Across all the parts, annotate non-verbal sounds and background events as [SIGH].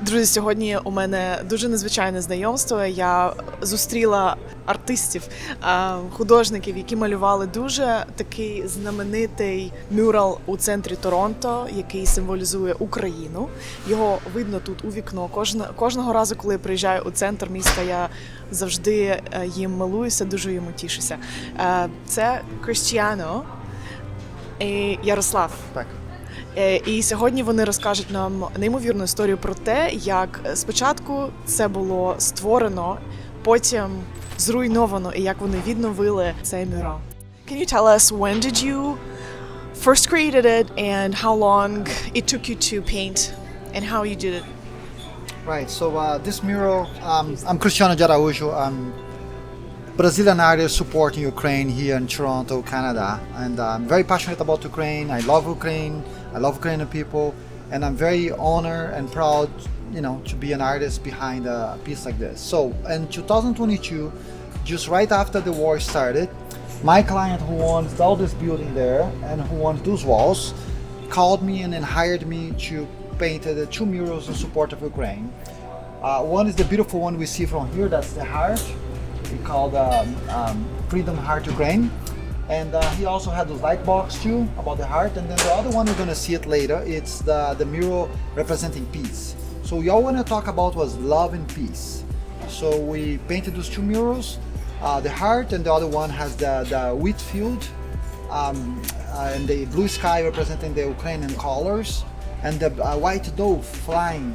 Друзі, сьогодні у мене дуже незвичайне знайомство. Я зустріла артистів, художників, які малювали дуже такий знаменитий мюрал у центрі Торонто, який символізує Україну. Його видно тут у вікно. Кожного разу, коли я приїжджаю у центр міста, я завжди е, їм милуюся, дуже йому тішуся. Е, Це Крістіано і Ярослав. Так. Е, І сьогодні вони розкажуть нам неймовірну історію про те, як спочатку це було створено, потім зруйновано, і як вони відновили цей мюрал. Can you tell us when did you first created it and how long it took you to paint and how you did it? Right. So uh, this mural, um, I'm Cristiano de Araújo. I'm Brazilian artist supporting Ukraine here in Toronto, Canada, and uh, I'm very passionate about Ukraine. I love Ukraine. I love Ukrainian people, and I'm very honored and proud, you know, to be an artist behind a piece like this. So in 2022, just right after the war started, my client who owns all this building there and who owns those walls called me and then hired me to paint the two murals in support of Ukraine. Uh, one is the beautiful one we see from here. That's the heart. We call the um, Freedom Heart Ukraine. And uh, he also had those light box too about the heart. And then the other one we're gonna see it later. It's the the mural representing peace. So we all want to talk about was love and peace. So we painted those two murals. Uh, the heart and the other one has the the wheat field um, uh, and the blue sky representing the Ukrainian colors, and the uh, white dove flying.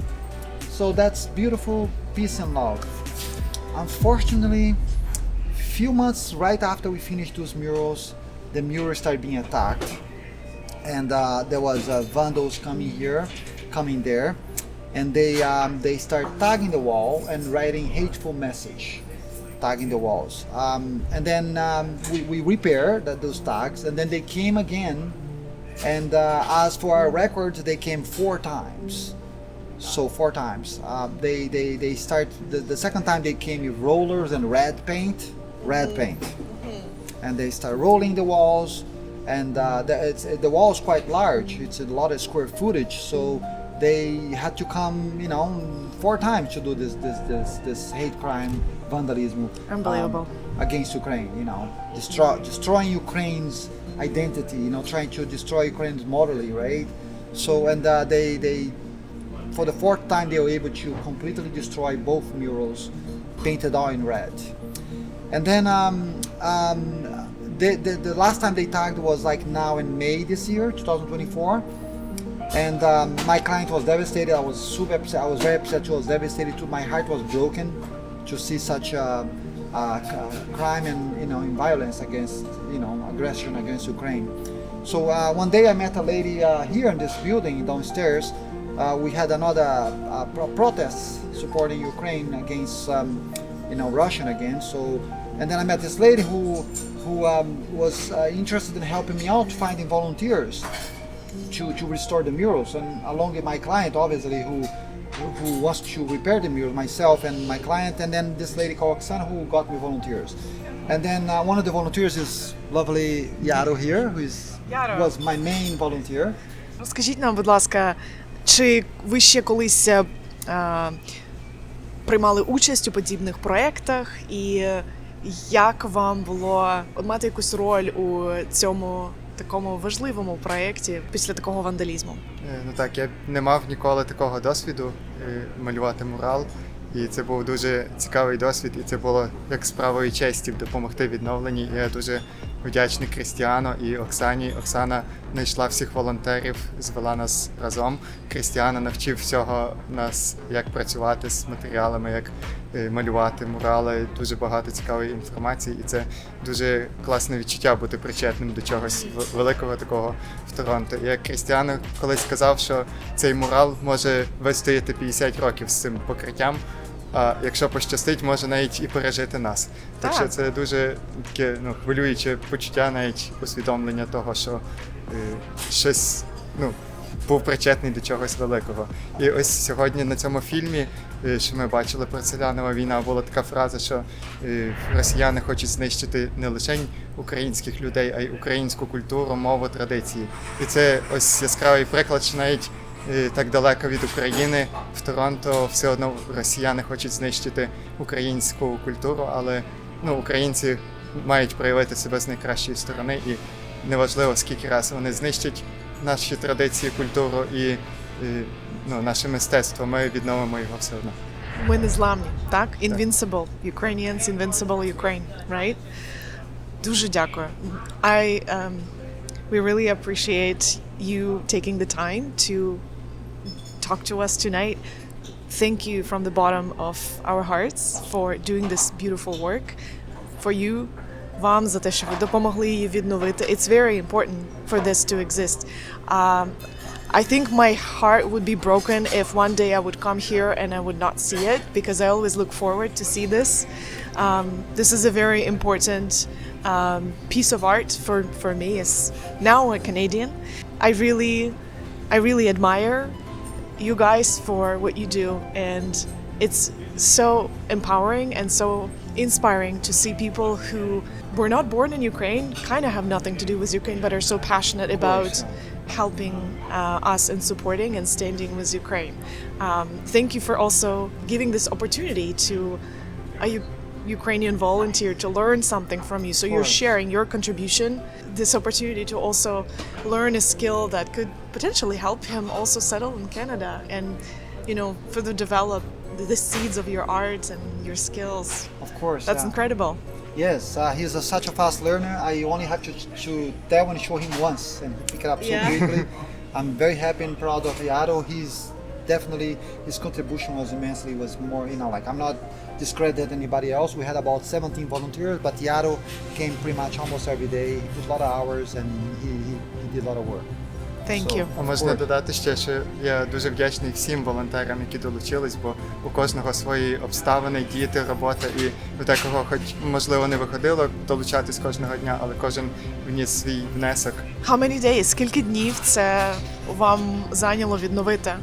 So that's beautiful peace and love. Unfortunately, few months right after we finished those murals, the murals started being attacked, and uh, there was uh, vandals coming here, coming there, and they um, they start tagging the wall and writing hateful message tagging the walls. Um, and then um, we, we repair that, those tags, and then they came again. And uh, as for our records, they came four times. So four times. Uh, they, they they start the, the second time they came with rollers and red paint, red paint, and they start rolling the walls. And uh, the, it's, the wall is quite large. It's a lot of square footage. So they had to come, you know, four times to do this this this, this hate crime vandalism um, Unbelievable. against Ukraine. You know, destroy, destroying Ukraine's identity. You know, trying to destroy Ukraine's morally, right? So and uh, they they for the fourth time they were able to completely destroy both murals, painted all in red. And then um, um, the, the the last time they tagged was like now in May this year, 2024 and um, my client was devastated. I was super upset. I was very upset. I was devastated too. My heart was broken to see such a crime and you know in violence against you know aggression against Ukraine. So uh, one day I met a lady uh, here in this building downstairs. Uh, we had another uh, pro- protest supporting Ukraine against um, you know Russian again. So and then I met this lady who who um, was uh, interested in helping me out finding volunteers to, to restore the murals and along with my client obviously who who wants to repair the murals myself and my client and then this lady called Oksana who got me volunteers and then uh, one of the volunteers is lovely Yaro here who is Yaro. was my main volunteer Розкажіть нам, будь ласка, чи ви ще колись е, приймали участь у подібних проєктах, і як вам було мати якусь роль у цьому такому важливому проєкті після такого вандалізму? Е, Ну так, я не мав ніколи такого досвіду е, малювати мурал. І це був дуже цікавий досвід, і це було як справою честі допомогти відновленні. Я дуже вдячний Крістіану і Оксані. Оксана знайшла всіх волонтерів, звела нас разом. Крістіана навчив всього нас, як працювати з матеріалами, як е, малювати мурали. Дуже багато цікавої інформації, і це дуже класне відчуття бути причетним до чогось великого такого в Торонто. І як Крістіану колись сказав, що цей мурал може вистояти 50 років з цим покриттям. А якщо пощастить, може навіть і пережити нас. Так, Так. що це дуже таке ну, хвилююче почуття, навіть усвідомлення того, що е, щось ну, був причетний до чогось великого. І ось сьогодні на цьому фільмі, е, що ми бачили про селянова війна, була така фраза, що е, росіяни хочуть знищити не лише українських людей, а й українську культуру, мову, традиції. І це ось яскравий приклад, що навіть так далеко від України, в Торонто, все одно росіяни хочуть знищити українську культуру, але ну, українці мають проявити себе з найкращої сторони, і неважливо скільки разів вони знищать наші традиції, культуру і, і ну, наше мистецтво. Ми відновимо його все одно. Ми незламні, так? Invincible. Ukrainians, invincible Ukraine, right? Дуже дякую. I, um, we really appreciate you taking the time to talk to us tonight. Thank you from the bottom of our hearts for doing this beautiful work. For you, вам за те, що ви допомогли її відновити. It's very important for this to exist. Um, I think my heart would be broken if one day I would come here and I would not see it because I always look forward to see this. Um, this is a very important um, piece of art for, for me as now a Canadian. I really, I really admire you guys for what you do and it's so empowering and so inspiring to see people who were not born in Ukraine, kind of have nothing to do with Ukraine, but are so passionate about helping uh, us and supporting and standing with Ukraine. Um, thank you for also giving this opportunity to a Ukrainian volunteer to learn something from you. So you're sharing your contribution, this opportunity to also learn a skill that could potentially help him also settle in Canada and, you know, further develop the, seeds of your art and your skills. Of course. That's yeah. incredible. Yes, uh, he's a, such a fast learner. I only have to, to tell and show him once, and he pick it up so Yeah. quickly. [LAUGHS] I'm very happy and proud of Yaro. He's definitely his contribution was immensely. Was more, you know, like I'm not discredited anybody else. We had about 17 volunteers, but Yaro came pretty much almost every day. He put a lot of hours, and he, he, he did a lot of work. Thank So, you. А можна додати ще, що я дуже вдячний всім волонтерам, які долучились, бо у кожного свої обставини, діти, робота, і у декого, хоч можливо не виходило долучатись кожного дня, але кожен вніс свій внесок. How many days? Скільки днів це вам зайняло відновити?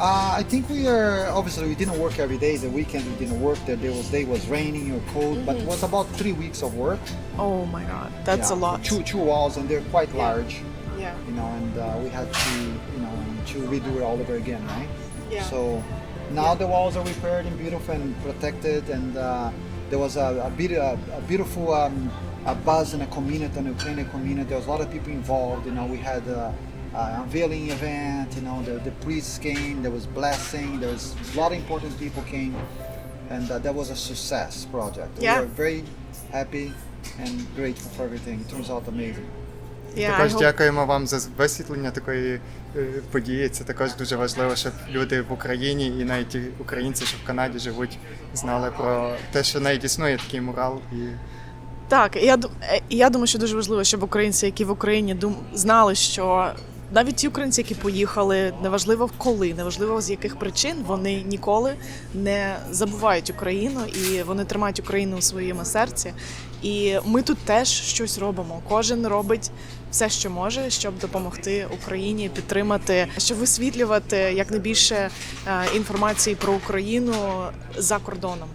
Uh, I think we are obviously we didn't work every day. The weekend we didn't work. There, there was day was raining or cold, but it was about three weeks of work. Oh my god, that's Yeah, a lot. Two two walls, and they're quite large. Yeah. you know, and uh, we had to, you know, to redo it all over again, right? Yeah. So now the walls are repaired and beautiful and protected, and uh, there was a, a, bit, a, a beautiful um, a buzz in the community, in the Ukrainian community. There was a lot of people involved. You know, we had a unveiling event. You know, the, the priests came. There was blessing. There was a lot of important people came, and uh, that was a success project. Yeah. We were very happy and grateful for everything. It turns out amazing. Yeah, також hope- дякуємо вам за висвітлення такої е, події. Це також дуже важливо, щоб люди в Україні і навіть українці, що в Канаді живуть, знали про те, що навіть існує такий мурал і. Так, я ду- е, я думаю, що дуже важливо, щоб українці, які в Україні дум знали, що навіть ті українці, які поїхали, неважливо коли, неважливо з яких причин, вони ніколи не забувають Україну і вони тримають Україну у своєму серці. І ми тут теж щось робимо. Кожен робить все, що може, щоб допомогти Україні підтримати, щоб висвітлювати якнайбільше е, інформації про Україну за кордоном.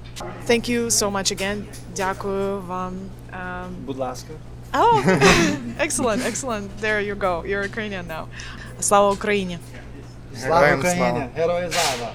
Thank you so much again. Дякую вам. Um, Будь ласка. oh, [LAUGHS] excellent, excellent. There you go. You're Ukrainian now. Слава Україні! Слава Героям Україні! слава! Герої слава!